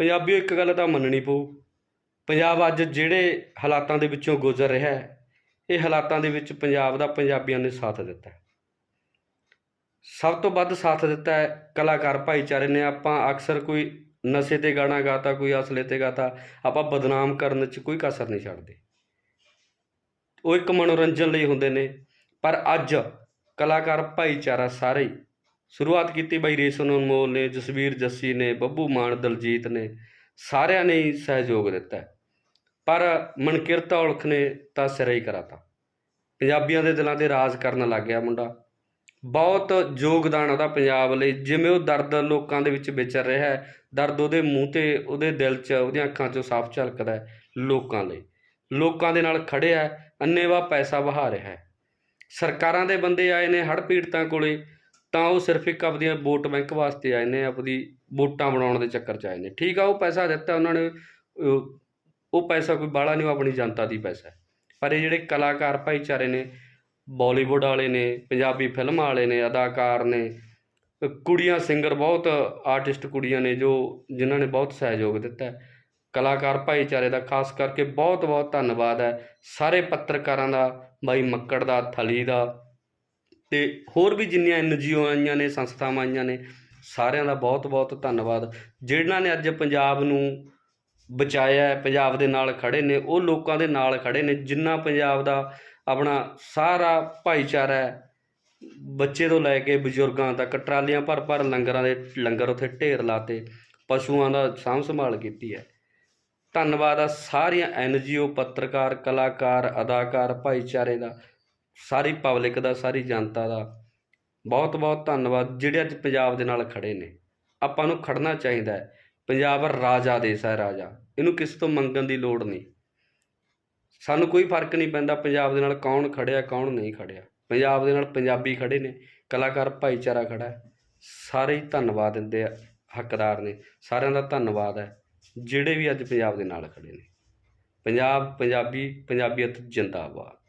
ਪੰਜਾਬੀਓ, ਇੱਕ ਗੱਲ ਤਾਂ ਮੰਨਣੀ ਪਊ। ਪੰਜਾਬ ਅੱਜ ਜਿਹੜੇ ਹਾਲਾਤਾਂ ਦੇ ਵਿੱਚੋਂ ਗੁਜ਼ਰ ਰਿਹਾ ਹੈ, ਇਹ ਹਾਲਾਤਾਂ ਦੇ ਵਿੱਚ ਪੰਜਾਬ ਦਾ ਪੰਜਾਬੀਆਂ ਨੇ ਸਾਥ ਦਿੱਤਾ ਸਭ ਤੋਂ ਵੱਧ ਸਾਥ ਦਿੱਤਾ ਹੈ ਕਲਾਕਾਰ ਭਾਈਚਾਰੇ ਨੇ। ਆਪਾਂ ਅਕਸਰ ਕੋਈ ਨਸ਼ੇ ਤੇ ਗਾਣਾ ਗਾਤਾ, ਕੋਈ ਅਸਲੇ ਤੇ ਗਾਤਾ, ਆਪਾਂ ਬਦਨਾਮ ਕਰਨ 'ਚ ਕੋਈ ਕਸਰ ਨਹੀਂ ਛੱਡਦੇ। ਉਹ ਇੱਕ ਮਨੋਰੰਜਨ ਲਈ ਹੁੰਦੇ ਨੇ। ਪਰ ਅੱਜ ਕਲਾਕਾਰ ਭਾਈਚਾਰਾ ਸਾਰੇ ਹੀ ਸ਼ੁਰੂਆਤ ਕੀਤੀ ਬਾਈ ਰੇਸ਼ਮ ਅਨਮੋਲ ਨੇ, ਜਸਵੀਰ, ਜੱਸੀ ਨੇ, ਬੱਬੂ ਮਾਨ, ਦਲਜੀਤ ਨੇ, ਸਾਰਿਆਂ ਨੇ ਹੀ ਸਹਿਯੋਗ ਦਿੱਤਾ ਪਰ ਮਨਕਿਰਤ ਔਲਖ ਨੇ ਤਾਂ ਸਿਰੇ ਹੀ ਕਰਾਤਾ ਪੰਜਾਬੀਆਂ ਦੇ ਦਿਲਾਂ ਤੇ ਰਾਜ ਕਰਨ ਲੱਗ ਗਿਆ ਮੁੰਡਾ। ਬਹੁਤ ਯੋਗਦਾਨ ਉਹਦਾ ਪੰਜਾਬ ਲਈ, ਜਿਵੇਂ ਉਹ ਦਰਦ ਲੋਕਾਂ ਦੇ ਵਿੱਚ ਵਿਚਰ ਰਿਹਾ ਹੈ, ਦਰਦ ਉਹਦੇ ਮੂੰਹ ਤੇ, ਉਹਦੇ ਦਿਲ 'ਚ, ਉਹਦੀਆਂ ਅੱਖਾਂ 'ਚੋਂ ਸਾਫ਼ ਝਲਕਦਾ ਹੈ ਲੋਕਾਂ ਲਈ। ਲੋਕਾਂ ਦੇ ਨਾਲ ਖੜਿਆ ਹੈ ਪੈਸਾ ਵਹਾ ਰਿਹਾ ਹੈ। ਸਰਕਾਰਾਂ ਦੇ ਬੰਦੇ ਆਏ ਨੇ ਹੜ੍ਹ ਪੀੜਤਾਂ ਕੋਲੇ ਤਾਂ ਉਹ ਸਿਰਫ ਇੱਕ ਆਪਦੀਆਂ ਵੋਟ ਬੈਂਕ ਵਾਸਤੇ ਆਏ ਨੇ, ਆਪਦੀ ਵੋਟਾਂ ਬਣਾਉਣ ਦੇ ਚੱਕਰ 'ਚ ਆਏ ਨੇ। ਠੀਕ ਆ, ਉਹ ਪੈਸਾ ਦਿੱਤਾ ਉਹਨਾਂ ਨੇ ਉਹ- ਪੈਸਾ ਕੋਈ ਬਾਹਲਾ ਨਹੀਂ, ਉਹ ਆਪਣੀ ਜਨਤਾ ਦੀ ਪੈਸਾ ਪਰ ਇਹ ਜਿਹੜੇ ਕਲਾਕਾਰ ਭਾਈਚਾਰੇ ਨੇ, ਬਾਲੀਵੁੱਡ ਵਾਲੇ ਨੇ, ਪੰਜਾਬੀ ਫਿਲਮਾਂ ਵਾਲੇ ਨੇ, ਅਦਾਕਾਰ ਨੇ, ਕੁੜੀਆਂ, ਸਿੰਗਰ ਬਹੁਤ ਆਰਟਿਸਟ ਕੁੜੀਆਂ ਨੇ ਜੋ ਜਿਨ੍ਹਾਂ ਨੇ ਬਹੁਤ ਸਹਿਯੋਗ ਦਿੱਤਾ ਕਲਾਕਾਰ ਭਾਈਚਾਰੇ ਦਾ ਖਾਸ ਕਰਕੇ ਬਹੁਤ ਬਹੁਤ ਧੰਨਵਾਦ ਹੈ। ਸਾਰੇ ਪੱਤਰਕਾਰਾਂ ਦਾ, ਬਾਈ ਮੱਕੜ ਦਾ, ਥਲੀ ਦਾ ਤੇ ਹੋਰ ਵੀ ਜਿੰਨੀਆਂ ਐਨਜੀਓ ਆਈਆਂ ਨੇ, ਸੰਸਥਾਵਾਂ ਆਈਆਂ ਨੇ, ਸਾਰਿਆਂ ਦਾ ਬਹੁਤ ਬਹੁਤ ਧੰਨਵਾਦ। ਜਿਨ੍ਹਾਂ ਨੇ ਅੱਜ ਪੰਜਾਬ ਨੂੰ ਬਚਾਇਆ ਪੰਜਾਬ ਦੇ ਨਾਲ ਖੜੇ ਨੇ, ਉਹ ਲੋਕਾਂ ਦੇ ਨਾਲ ਖੜੇ ਨੇ, ਜਿੰਨਾ ਪੰਜਾਬ ਦਾ ਆਪਣਾ ਸਾਰਾ ਭਾਈਚਾਰਾ ਹੈ, ਬੱਚੇ ਤੋਂ ਲੈ ਕੇ ਬਜ਼ੁਰਗਾਂ ਤੱਕ, ਟਰਾਲੀਆਂ ਭਰ ਭਰ ਲੰਗਰਾਂ ਦੇ, ਲੰਗਰ ਉੱਥੇ ਢੇਰ ਲਾਤੇ, ਪਸ਼ੂਆਂ ਦਾ ਸਾਂਭ ਸੰਭਾਲ ਕੀਤੀ ਹੈ। ਧੰਨਵਾਦ ਆ ਸਾਰੀਆਂ ਐਨਜੀਓ ਪੱਤਰਕਾਰ, ਕਲਾਕਾਰ, ਅਦਾਕਾਰ, ਭਾਈਚਾਰੇ ਦਾ। ਸਾਰੀ ਪਬਲਿਕ ਦਾ, ਸਾਰੀ ਜਨਤਾ ਦਾ ਬਹੁਤ ਬਹੁਤ ਧੰਨਵਾਦ, ਜਿਹੜੇ ਅੱਜ ਪੰਜਾਬ ਦੇ ਨਾਲ ਖੜੇ ਨੇ। ਆਪਾਂ ਨੂੰ ਖੜਨਾ ਚਾਹੀਦਾ ਹੈ। ਪੰਜਾਬ ਰਾਜਾ ਦੇਸ਼ ਹੈ ਰਾਜਾ। ਇਹਨੂੰ ਕਿਸੇ ਤੋਂ ਮੰਗਣ ਦੀ ਲੋੜ ਨਹੀਂ। ਸਾਨੂੰ ਕੋਈ ਫ਼ਰਕ ਨਹੀਂ ਪੈਂਦਾ ਪੰਜਾਬ ਦੇ ਨਾਲ ਕੌਣ ਖੜਿਆ, ਕੌਣ ਨਹੀਂ ਖੜਿਆ। ਪੰਜਾਬ ਦੇ ਨਾਲ ਪੰਜਾਬੀ ਖੜੇ ਨੇ, ਕਲਾਕਾਰ ਭਾਈਚਾਰਾ ਖੜਾ ਹੈ। ਸਾਰੇ ਹੀ ਧੰਨਵਾਦ ਦਿੰਦੇ ਆ, ਹੱਕਦਾਰ ਨੇ। ਸਾਰਿਆਂ ਦਾ ਧੰਨਵਾਦ ਹੈ, ਜਿਹੜੇ ਵੀ ਅੱਜ ਪੰਜਾਬ ਦੇ ਨਾਲ ਖੜੇ ਨੇ। ਪੰਜਾਬ, ਪੰਜਾਬੀ, ਪੰਜਾਬੀਅਤ ਜਿੰਦਾਬਾਦ।